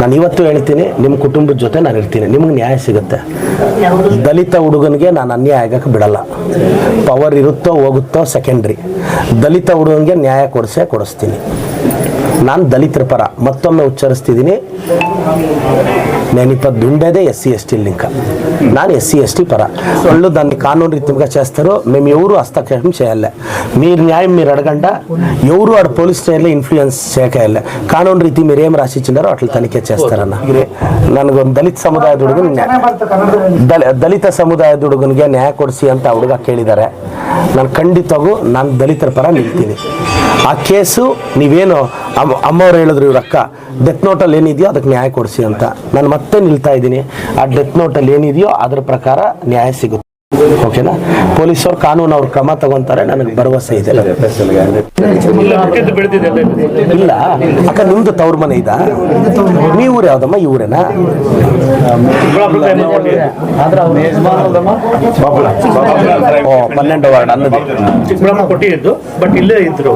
ನಾನು ಇವತ್ತು ಹೇಳ್ತೀನಿ ನಿಮ್ಮ ಕುಟುಂಬದ ಜೊತೆ ನಾನು ಇರ್ತೀನಿ. ನಿಮಗೆ ನ್ಯಾಯ ಸಿಗುತ್ತೆ. ದಲಿತ ಹುಡುಗನಿಗೆ ನಾನು ಅನ್ಯಾಯ ಆಗಕ್ಕೆ ಬಿಡಲ್ಲ. ಪವರ್ ಇರುತ್ತೋ ಹೋಗುತ್ತೋ ಸೆಕೆಂಡ್ರಿ ದಲಿತ ಹುಡುಗನಿಗೆ ನ್ಯಾಯ ಕೊಡಿಸೇ ಕೊಡಿಸ್ತೀನಿ. ನಾನು ದಲಿತರ ಪರ ಮತ್ತೊಮ್ಮೆ ಉಚ್ಚರಿಸ್ತಿದ್ದೀನಿ. ನಾನಿಪ್ಪ ದುಂಡದೆ ಎಸ್ ಸಿ ಎಸ್ ಟಿ ಲಿಂಕ. ನಾನು ಎಸ್ ಸಿ ಎಸ್ ಟಿ ಪರ. ಒಳ್ಳು ದಾನಿ ಕಾನೂನು ರೀತಿ ಚೇಸ್ತಾರೋ ಮೇಮ್ ಎವರು ಹಸ್ತಕ್ಷೇಪ ಚೇಯಲ್ಲ ಮೀರು ನ್ಯಾಯ, ಮೀರು ಅಡಗಂಡ ಎವರು ಅಡ್ ಪೊಲೀಸ್ ಸ್ಟೇಷನ್ ಇನ್ಫ್ಲೂಯೆನ್ಸ್ ಚೇಕಾಯಲ್ಲ ಕಾನೂನು ರೀತಿ ಮೀರು ಏಮ್ ರಾಶಿ ಚಿಲ್ಲರೋ ಅಟ್ಲ ತನಿಖೆ ಚೇಸ್ತಾರನ್ನ. ನನಗೊಂದು ದಲಿತ ಸಮುದಾಯದ ಹುಡುಗನ್ ದಲಿತ ಸಮುದಾಯದ ಹುಡುಗನಿಗೆ ನ್ಯಾಯ ಕೊಡಿಸಿ ಅಂತ ಹುಡುಗ ಕೇಳಿದ್ದಾರೆ ನಾನು ಖಂಡಿತವಾಗೂ ನಾನು ದಲಿತರ ಪರ ನಿಲ್ತೀನಿ. ಆ ಕೇಸು ನೀವೇನು ಅಮ್ಮ ಅಮ್ಮವ್ರು ಹೇಳಿದ್ರು, ಇವ್ರ ಅಕ್ಕ ಡೆತ್ ನೋಟಲ್ಲಿ ಏನಿದೆಯೋ ಅದಕ್ಕೆ ನ್ಯಾಯ ಕೊಡಿಸಿ ಅಂತ. ನಾನು ಮತ್ತೆ ನಿಲ್ತಾ ಇದ್ದೀನಿ. ಆ ಡೆತ್ ನೋಟಲ್ಲಿ ಏನಿದೆಯೋ ಅದ್ರ ಪ್ರಕಾರ ನ್ಯಾಯ ಸಿಗುತ್ತೆ. ಓಕೆನಾ? ಪೊಲೀಸರು ಕಾನೂನು ಅವ್ರ ಕ್ರಮ ತಗೊಂತಾರೆ ನನಗೆ ಭರವಸೆ ಇದೆ. ಇಲ್ಲ ಅಕ್ಕ ನಿಮ್ದು ತವ್ರ ಮನೆ ಇದ? ನೀ ಊರು ಯಾವ್ದಮ್ಮ? ಈ ಊರೇನಾ? ಓ ಪನ್ನೆಂಡು ವಾರ್ಡ್ ಅನ್ನೋದು ಕೊಟ್ಟಿದ್ದು ಬಟ್ ಇಲ್ಲೇ ಇದ್ರು.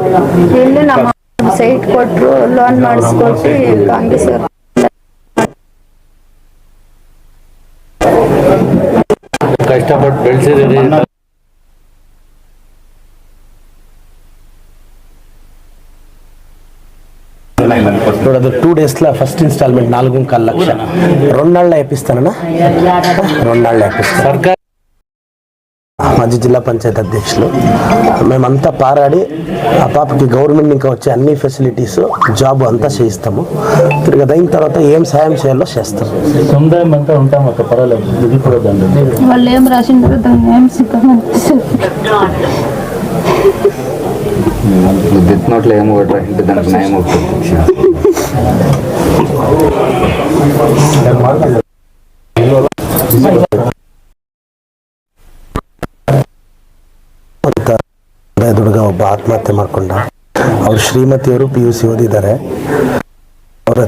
ಸೈಟ್ ಕೊಟ್ರು ಲೋನ್ ಮಾಡಿಸ್ಕೊಟ್ಟು ಕಾಂಗ್ರೆಸ್ ಅವ್ರು ಕಷ್ಟಪಟ್ಟು ಬೆಳೆಸಿದ್ದೀರಿ ನೋಡಿ ಅದು ಟೂ ಡೇಸ್ಲ ಫಸ್ಟ್ ಇನ್ಸ್ಟಾಲ್ಮೆಂಟ್ నాలుగు కాల్ లక్ష రెండాళ్ళ వేపిస్తానన్నా రెండాళ్ళ వేపిస్తాను ಸರ್ಕಾರ మాజీ జిల్లా పంచాయతీ అధ్యక్షులు. మేమంతా పారాడి ఆ పాపకి గవర్నమెంట్ ఇంకా వచ్చే అన్ని ఫెసిలిటీస్ జాబ్ అంతా చేయిస్తాము. తిరిగి అయిన తర్వాత ఏం సాయం చేయాలో చేస్తాం. వాళ్ళు ఏం రాసిండ్రు దాన్ని ఏం సిద్ధమంటే డెత్ నోట్లో ఏం కొట్టరా ఇంటి దానికి న్యాయం అవుతుంది ಹೃದಯದ ಹುಡುಗ ಒಬ್ಬ ಆತ್ಮಹತ್ಯೆ ಮಾಡ್ಕೊಂಡ. ಅವ್ರ ಶ್ರೀಮತಿಯವರು ಪಿ ಯು ಸಿ ಓದಿದ್ದಾರೆ. ಅವರ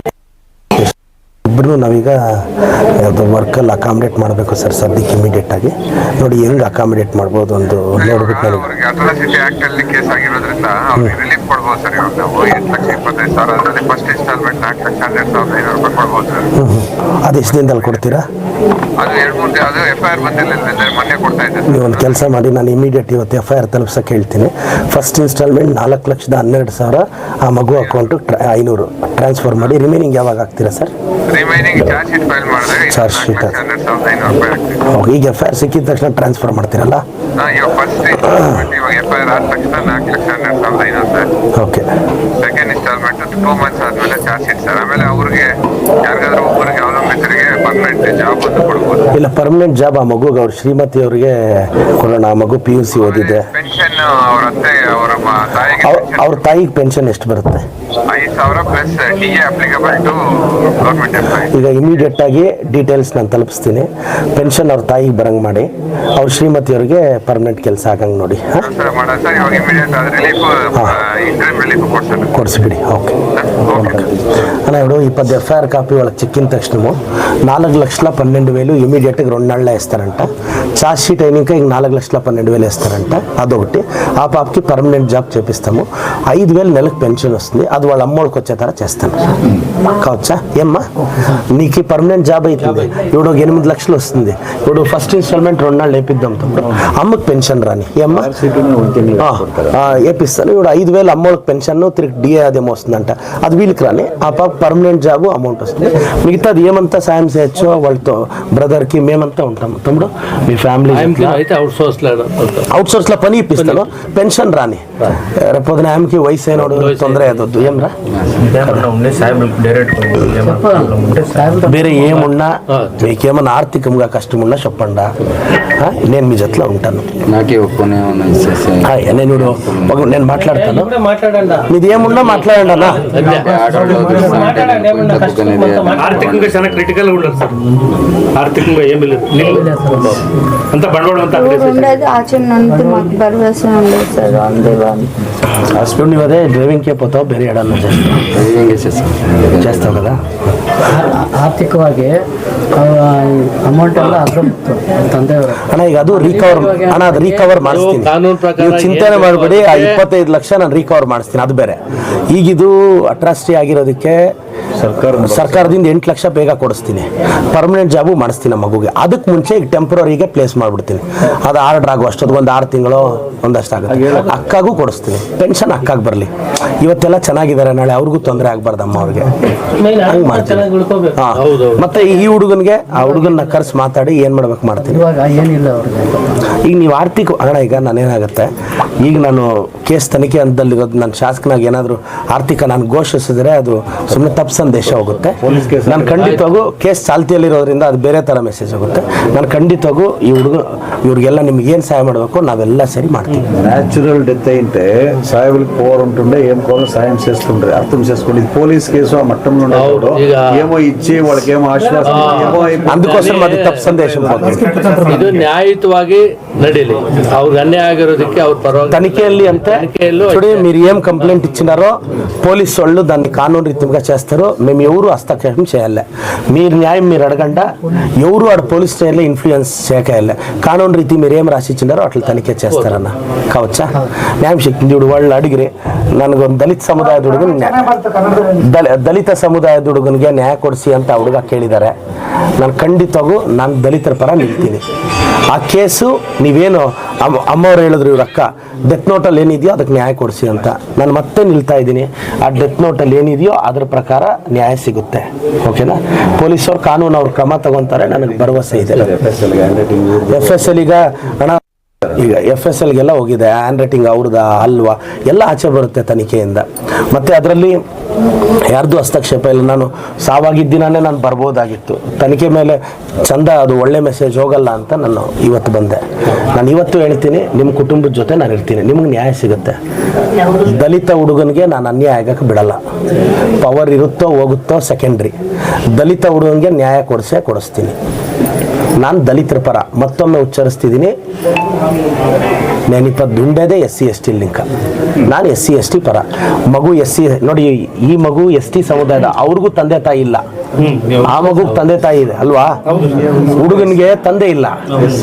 ಇಬ್ಬರು ನಾವೀಗ ಯಾವುದು ವರ್ಕಲ್ಲಿ ಅಕಾಮಿಡೇಟ್ ಮಾಡಬೇಕು ಸರ್ ಸದ್ಯಕ್ಕೆ ಇಮಿಡಿಯೇಟ್ ಆಗಿ. ನೋಡಿ ಹೆಂಗೆ ಅಕಾಮಿಡೇಟ್ ಮಾಡ್ಬೋದು ಒಂದು ನೋಡ್ಬಿಟ್ಟು ನನಗೆ ಅವ್ರಿಗೆ ಅಟ್ರಾಸಿಟಿ ಆಕ್ಟ್ ಅಲ್ಲಿ ಕೇಸ್ ಆಗಿರೋದ್ರಿಂದ ಅವ್ರಿಗೆ ರಿಲೀಫ್ ಕೊಡ್ಬೋದು ಸರ್ ಇವಾಗ ನಾವು. ಎಂಟು ಲಕ್ಷ ಇಪ್ಪತ್ತೈದು ಸಾವಿರ ಅದರಲ್ಲಿ ಫಸ್ಟ್ ಇನ್ಸ್ಟಾಲ್ಮೆಂಟ್ ನಾಲ್ಕು ಲಕ್ಷ ಹನ್ನೆರಡು ಸಾವಿರದ ಐನೂರು ರೂಪಾಯಿ ಕೊಡ್ಬೋದು ಸರ್. ಹ್ಮ್, ಹ್ಮ್. ಅದು ಎಷ್ಟು ದಿನದಲ್ಲಿ ಕೊಡ್ತೀರಾ? ಅದು ಎರಡು ಮೂರು ಅದು ಎಫ್ ಐ ಆರ್ ಬಂದಿಲ್ಲ ಮೊನ್ನೆ ಕೊಡ್ತಾ ಇದ್ದೆ. ನೀವು ಒಂದು ಕೆಲಸ ಮಾಡಿ ನಾನು ಇಮಿಡಿಯೇಟ್ ಇವತ್ತು ಎಫ್ ಐ ಆರ್ ತಲುಪ್ಸಕ್ಕೆ ಹೇಳ್ತೀನಿ. ಫಸ್ಟ್ ಇನ್ಸ್ಟಾಲ್ಮೆಂಟ್ ನಾಲ್ಕು ಲಕ್ಷದ ಹನ್ನೆರಡು ಸಾವಿರ ಆ ಮಗು ಅಕೌಂಟು ಐನೂರು ಟ್ರಾನ್ಸ್ಫರ್ ಮಾಡಿ. ರಿಮೈನಿಂಗ್ ಯಾವಾಗ ಆಗ್ತೀರಾ sir? Remaining charge sheet file ಮಾಡಿದಾಗ Charge ನಾಲ್ಕು ಹನ್ನೆರಡು ಸಾವಿರದ ಐನೂರು ರೂಪಾಯಿ ಆಗ್ತದೆ. ಈಗ ಎಫ್ ಐ ಆರ್ ಸಿಕ್ಕಿದ ತಕ್ಷಣ ಟ್ರಾನ್ಸ್ಫರ್ ಮಾಡ್ತೀರಲ್ಲ? ಹಾ, ಇವಾಗ ಫಸ್ಟ್ ಇವಾಗ ಎಫ್ ಐ ಆರ್ ಆದ ತಕ್ಷಣ ನಾಲ್ಕು ಲಕ್ಷ ಹನ್ನೆರಡು ಸಾವಿರದ ಐನೂರು sir okay second installment two months ಆದಮೇಲೆ ಚಾರ್ಜ್ ಶೀಟ್ ಸರ್. ಆಮೇಲೆ ಅವ್ರಿಗೆ ಜಾಬ್ ಒಂದು ಕೊಡ್ಬೋದು. ಇಲ್ಲ ಪರ್ಮನೆಂಟ್ ಜಾಬ್ ಆ ಮಗುಗೆ ಅವ್ರ ಶ್ರೀಮತಿ ಅವರಿಗೆ ಕೊಡೋಣ. ಆ ಮಗು ಪಿ ಯು ಸಿ ಓದಿದೆ. ಪೆನ್ಷನ್ ಅವ್ರ ಅತ್ತೆ ಅವರ ಮ- ತಾಯಿಗೆ ಅವ್ರ ಅವ್ರ ತಾಯಿಗೆ ಪೆನ್ಷನ್ ಎಷ್ಟು ಬರುತ್ತೆ? ಐದು ಸಾವಿರ plus D A applicable to government employee ಈಗ ಇಮಿಡಿಯೇಟ್ ಆಗಿ ಡೀಟೇಲ್ಸ್ ನಾನು ತಲುಪಿಸ್ತೀನಿ ಪೆನ್ಷನ್ ಅವ್ರ ತಾಯಿಗೆ ಬರಂಗ್ ಮಾಡಿ ಅವ್ರ ಶ್ರೀಮತಿಯವ್ರಿಗೆ ಪರ್ಮನೆಂಟ್ ಕೆಲಸ ಆಗಂಗೆ ನೋಡಿ ಹಾಂ ಸರ್ ಮಾಡೋಣ ಸರ್ ಇವಾಗ ಇಮಿಡಿಯೇಟ್ ಆದ relief interim relief ಕೊಡ್ಸೋಣ ಕೊಡಿಸ್ಬಿಡಿ okay okay అన్న ఇప్పుడు ఈ పది ఎఫ్ఐఆర్ కాపీ వాళ్ళకి చెక్కిన తక్షణము నాలుగు లక్షల పన్నెండు వేలు ఇమీడియట్గా రెండు నెలలు వేస్తారంట ఛార్జ్ షీట్ అయినాక ఇంక నాలుగు లక్షల పన్నెండు వేలు వేస్తారంట అదొకటి ఆ పాపకి పర్మనెంట్ జాబ్ చేపిస్తాము ఐదు వేలు నెలకు పెన్షన్ వస్తుంది అది వాళ్ళ అమ్మోళ్ళకి వచ్చే చేస్తాను. కావచ్చా? ఏమ్మా? నీకు పర్మనెంట్ జాబ్ అవుతుంది ఇప్పుడు ఒక ఎనిమిది లక్షలు వస్తుంది. ఇప్పుడు ఫస్ట్ ఇన్స్టాల్మెంట్ రెండు నెలలు వేపిద్దాం తమ్ముడు. అమ్మకి పెన్షన్ రాని. ఏమ్మా? వేపిస్తాను. ఇప్పుడు ఐదు వేలు అమ్మోళ్ళకి పెన్షన్ తిరిగి డిఏ అదేమో వస్తుందంట. అది వీళ్ళకి రాని. ఆ పాప పర్మనెంట్ జాబ్ అమౌంట్ వస్తుంది. మిగతాది ఏమంతా సాయం చేయొచ్చో వాళ్ళతో బ్రదర్కి మేమంతా ఉంటాము తమ్ముడు. మీ ఫ్యామిలీ అయితే అవుట్ సోర్స్ అవుట్ సోర్స్లో పని ఇప్పిస్తాను పెన్షన్ రాని. రేపు పొద్దున ఆమెకి వయసు అయినోడు తొందర ఏదొద్దు. ఏం రా? ಬೇರೆ ఏమున్నా మీకేమన్నా ఆర్థికంగా కష్టం ఉన్నా చెప్పండా ఆ, నేను మీ జతలో ఉంటాను నాకే ఒప్పుకునే ఉన్నాయి ఇచ్చేసి ఆ, నేను ఇప్పుడు ఒక నేను మాట్లాడతాను మీది ఏమున్నా మాట్లాడండి అన్న ఆర్థికంగా చాలా క్రిటికల్ ఉండదు సార్ ఆర్థికంగా ఏమీ లేదు నిల్లు. అంత బండవాడు అంతా అక్కడే చేసేసారు. ఉండేది ఆచరణంతా మాకు భరోసా ఉండేది సార్ అందువల్ల హాస్పిటల్ నువ్వు అదే డ్రైవింగ్కే పోతావు ಬೇರೆ ఎడన్నా చేస్తావు जस्ट आर्थिकवा ಅಮೌಂಟ್ ಎಲ್ಲ ಅದ್ರ ತಂದೆಯವರು. ಅಣ್ಣ ಈಗ ಅದು ರಿಕವರ್ ಅಣ್ಣ ಅದು ರಿಕವರ್ ಮಾಡಿಸ್ತೀನಿ. ಕಾನೂನು ಪ್ರಕಾರ ನೀವು ಚಿಂತನೆ ಮಾಡಬೇಡಿ ಆ ಇಪ್ಪತ್ತೈದು ಲಕ್ಷ ನಾನು ರಿಕವರ್ ಮಾಡಿಸ್ತೀನಿ ಅದು ಬೇರೆ. ಈಗಿದು ಅಟ್ರಾಸ್ಟಿ ಆಗಿರೋದಕ್ಕೆ ಸರ್ಕಾರದಿಂದ ಎಂಟು ಲಕ್ಷ ಬೇಗ ಕೊಡಿಸ್ತೀನಿ. ಪರ್ಮನೆಂಟ್ ಜಾಬು ಮಾಡಿಸ್ತೀನಿ ನಮ್ಮ ಮಗುಗೆ. ಅದಕ್ಕೆ ಮುಂಚೆ ಈಗ ಟೆಂಪ್ರವರಿಗೆ ಪ್ಲೇಸ್ ಮಾಡ್ಬಿಡ್ತೀನಿ. ಅದು ಆರ್ಡರ್ ಆಗೋ ಅಷ್ಟೊಂದು ಒಂದು ಆರು ತಿಂಗಳು ಒಂದಷ್ಟು ಆಗುತ್ತೆ. ಅಕ್ಕಾಗೂ ಕೊಡಿಸ್ತೀನಿ. ಪೆನ್ಷನ್ ಅಕ್ಕಾಗ ಬರಲಿ. ಇವತ್ತೆಲ್ಲ ಚೆನ್ನಾಗಿದ್ದಾರೆ ನಾಳೆ ಅವ್ರಿಗೂ ತೊಂದರೆ ಆಗಬಾರ್ದಮ್ಮ ಅಮ್ಮ ಅವ್ರಿಗೆ. ಹಂಗೆ ಮಾಡ್ತೀನಿ. ಹಾ. ಮತ್ತೆ ಈ ಹುಡುಗನ್ಗೆ ಆ ಹುಡುಗನ್ನ ಕರ್ಸಿ ಮಾತಾಡಿ ಏನ್ ಮಾಡ್ಬೇಕು ಮಾಡ್ತೀನಿ ಇವಾಗ ಏನಿಲ್ಲ ಅವ್ರಿಗೆ ಈಗ ನೀವು ಆರ್ಥಿಕ ಅಣ್ಣ ಈಗ ನಾನೇನಾಗುತ್ತೆ ಈಗ ನಾನು ಕೇಸ್ ತನಿಖೆ ಹಂತದಲ್ಲಿರೋದು ನಾನು ಶಾಸಕನಾಗಿ ಏನಾದರೂ ಆರ್ಥಿಕ ನಾನು ಘೋಷಿಸಿದ್ರೆ ಅದು ಸುಮ್ಮನೆ ತಪ್ಪು ಸಂದೇಶ ಹೋಗುತ್ತೆ ನಾನು ಖಂಡಿತವಾಗೂ ಕೇಸ್ ಚಾಲ್ತಿಯಲ್ಲಿರೋದ್ರಿಂದ ಅದು ಬೇರೆ ಥರ ಮೆಸೇಜ್ ಹೋಗುತ್ತೆ ನಾನು ಖಂಡಿತವಾಗೂ ಈ ಹುಡುಗ ಇವ್ರಿಗೆಲ್ಲ ನಿಮ್ಗೆ ಏನು సహాయం ಮಾಡಬೇಕು నావెల్లా సరి ಮಾಡ್ತೀವಿ న్యాచురల్ డెత్ అయింటే సాయబులకి పవర్ ఉంటుండే ఏం కావాలో సాయం చేస్తుండ్రు అర్థం చేసుకోండి ఇది పోలీస్ కేసు ఆ మట్టంలో ఉన్నప్పుడు ఇక- ఏమో ఇచ్చి వాళ్ళకి ఏమో ఆశ్వాసం ಇದು. ನ್ಯಾಯುತ್ವಾಗಿ ನಡೀಲಿ. ಅವ್ರ ಅನ್ಯಾಯ ಆಗಿರೋದಕ್ಕೆ ಅವ್ರು ಪರವಾಗಿ ತನಿಖೆಯಲ್ಲಿ ಅಂತ ಕೇಳಲು ಏನ್ ಕಂಪ್ಲೇಂಟ್ ಇಚ್ಛಿನಾರೋ ಪೊಲೀಸ್ ಒಳ್ಳು ದನ್ ಕಾನೂನು ರೀತಿಗಳು ಚೇಸ್ತಾರೋ ಮೇಮ್ ಎವ್ರು ಹಸ್ತಕ್ಷೇಪ ಚೆನ್ನ ನ್ಯಾಯ ಮೀರು ಅಡಗಂಡ ಎವ್ರು ಅಡು ಪೊಲೀಸ್ ಸ್ಟೇರ್ ಇನ್ಫ್ಲಿಯೆನ್ಸ್ ಸೇಖ ಇಲ್ಲ ಕಾನೂನು ರೀತಿ ಮೇರೆಂ ರಾಶಿಚಿನಾರೋ ಅಟ್ ತನಿಖೆ చేస్తారన్నా ಕೌಚ ನ್ಯಾಯ ಶಕ್ತಿ ವರ್ಡ್ ಅಡಿಗಿರಿ. ಒಂದು ದಲಿತ ಸಮುದಾಯದ ಹುಡುಗನ ನ್ಯಾಯ ದಲಿತ ಸಮುದಾಯದ ಹುಡುಗನಿಗೆ ನ್ಯಾಯ ಕೊಡಿಸಿ ಅಂತ ಹುಡುಗ ಕೇಳಿದ್ದಾರೆ ನಾನು ಖಂಡಿತವಾಗೂ ನಾನು ದಲಿತರ ಪರ ನಿಲ್ತೀನಿ. ಆ ಕೇಸು ನೀವೇನು ಅಮ್ಮ ಅಮ್ಮವ್ರು ಹೇಳಿದ್ರು ಇವ್ರ ಅಕ್ಕ ಡೆತ್ ನೋಟಲ್ಲಿ ಏನಿದೆಯೋ ಅದಕ್ಕೆ ನ್ಯಾಯ ಕೊಡಿಸಿ ಅಂತ. ನಾನು ಮತ್ತೆ ನಿಲ್ತಾ ಇದ್ದೀನಿ. ಆ ಡೆತ್ ನೋಟಲ್ಲಿ ಏನಿದೆಯೋ ಅದ್ರ ಪ್ರಕಾರ ನ್ಯಾಯ ಸಿಗುತ್ತೆ. ಓಕೆನಾ? ಪೊಲೀಸವ್ರು ಕಾನೂನು ಅವ್ರು ಕ್ರಮ ತಗೊಂತಾರೆ, ನನಗೆ ಭರವಸೆ ಇದೆ. ಎಫ್ ಎಸ್ ಎಲ್ ಈಗ ಹಣ, ಈಗ ಎಫ್ ಎಸ್ ಎಲ್ಗೆಲ್ಲ ಹೋಗಿದೆ. ಹ್ಯಾಂಡ್ ರೈಟಿಂಗ್ ಅವ್ರದ, ಅಲ್ವಾ? ಎಲ್ಲ ಆಚೆ ಬರುತ್ತೆ ತನಿಖೆಯಿಂದ. ಮತ್ತೆ ಅದರಲ್ಲಿ ಯಾರ್ದು ಹಸ್ತಕ್ಷೇಪ ಇಲ್ಲ. ನಾನು ಸಾವಾಗಿದ್ದೀನೇ ನಾನು ಬರ್ಬೋದಾಗಿತ್ತು. ತನಿಖೆ ಮೇಲೆ ಚಂದ ಅದು ಒಳ್ಳೆ ಮೆಸೇಜ್ ಹೋಗಲ್ಲ ಅಂತ ನಾನು ಇವತ್ತು ಬಂದೆ. ನಾನು ಇವತ್ತು ಹೇಳ್ತೀನಿ, ನಿಮ್ಮ ಕುಟುಂಬದ ಜೊತೆ ನಾನು ಇರ್ತೀನಿ. ನಿಮ್ಗೆ ನ್ಯಾಯ ಸಿಗುತ್ತೆ. ದಲಿತ ಹುಡುಗನಿಗೆ ನಾನು ಅನ್ಯಾಯ ಆಗಕ್ಕೆ ಬಿಡಲ್ಲ. ಪವರ್ ಇರುತ್ತೋ ಹೋಗುತ್ತೋ ಸೆಕೆಂಡ್ರಿ ದಲಿತ ಹುಡುಗನಿಗೆ ನ್ಯಾಯ ಕೊಡಿಸೇ ಕೊಡಿಸ್ತೀನಿ. ನಾನು ದಲಿತರ ಪರ ಮತ್ತೊಮ್ಮೆ ಉಚ್ಚರಿಸ್ತಿದ್ದೀನಿ. ದುಂಡೇದೇ ಎಸ್ ಸಿ ಎಸ್ ಟಿ ಲಿಂಕ. ನಾನು ಎಸ್ ಸಿ ಎಸ್ ಟಿ ಪರ. ಮಗು ಎಸ್ ಸಿ ನೋಡಿ ಈ ಮಗು ಎಸ್ ಟಿ ಸಮುದಾಯದ, ಅವ್ರಿಗೂ ತಂದೆ ತಾಯಿ ಇಲ್ಲ. ಆ ಮಗು ತಂದೆ ತಾಯಿ ಇದೆ, ಅಲ್ವಾ? ಹುಡುಗನಿಗೆ ತಂದೆ ಇಲ್ಲ.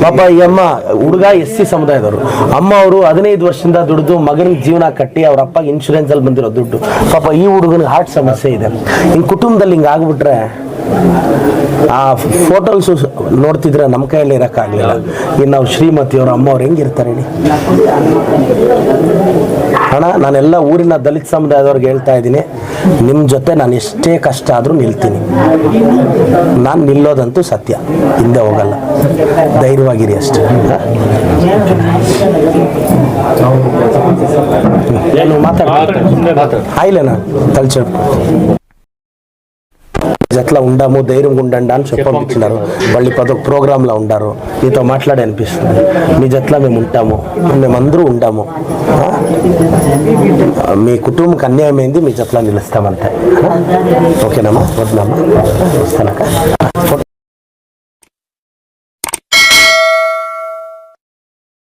ಪಾಪ ಈ ಅಮ್ಮ, ಹುಡುಗ ಎಸ್ ಸಿ ಸಮುದಾಯದವರು. ಅಮ್ಮ ಅವರು ಹದಿನೈದು ವರ್ಷದಿಂದ ದುಡಿದು ಮಗನ ಜೀವನ ಕಟ್ಟಿ ಅವ್ರ ಅಪ್ಪ ಇನ್ಶೂರೆನ್ಸ್ ಅಲ್ಲಿ ಬಂದಿರೋ ದುಡ್ಡು. ಪಾಪ ಈ ಹುಡುಗನಿಗೆ ಹಾರ್ಟ್ ಸಮಸ್ಯೆ ಇದೆ. ಹಿಂಗ್ ಕುಟುಂಬದಲ್ಲಿ ಹಿಂಗ ಆಗ್ಬಿಟ್ರೆ, ಆ ಫೋಟೋಸ್ ನೋಡ್ತಿದ್ರೆ ನಮ್ಮ ಕೈಯಲ್ಲಿ ಇರೋಕ್ಕಾಗಲಿಲ್ಲ. ಇನ್ನು ನಾವು ಶ್ರೀಮತಿಯವರು, ಅಮ್ಮವ್ರು ಹೆಂಗಿರ್ತಾರೆ ಹೇಳಿ. ನಾನು ನಾನೆಲ್ಲ ಊರಿನ ದಲಿತ ಸಮುದಾಯದವ್ರಿಗೆ ಹೇಳ್ತಾ ಇದ್ದೀನಿ ನಿಮ್ಮ ಜೊತೆ ನಾನು ಎಷ್ಟೇ ಕಷ್ಟ ಆದರೂ ನಿಲ್ತೀನಿ ನಾನು ನಿಲ್ಲೋದಂತೂ ಸತ್ಯ ಹಿಂದೆ ಹೋಗಲ್ಲ ಧೈರ್ಯವಾಗಿರಿ ಅಷ್ಟೇ ಏನು ಮಾತಾಡ ನಾನು ఎట్లా ఉండాము ధైర్యం ఉండండి అని చెప్పి పంపించినారు. వాళ్ళు ఇప్పుడు అదొక ప్రోగ్రాంలో ఉండారు నీతో మాట్లాడే అనిపిస్తుంది. మీ జట్లా మేము ఉంటాము. మేమందరూ ఉండాము? మీ కుటుంబంకి అన్యాయం అయింది మీ జట్లా నిలుస్తామంటే ఓకేనమ్మా వద్దామా వస్తానక్క.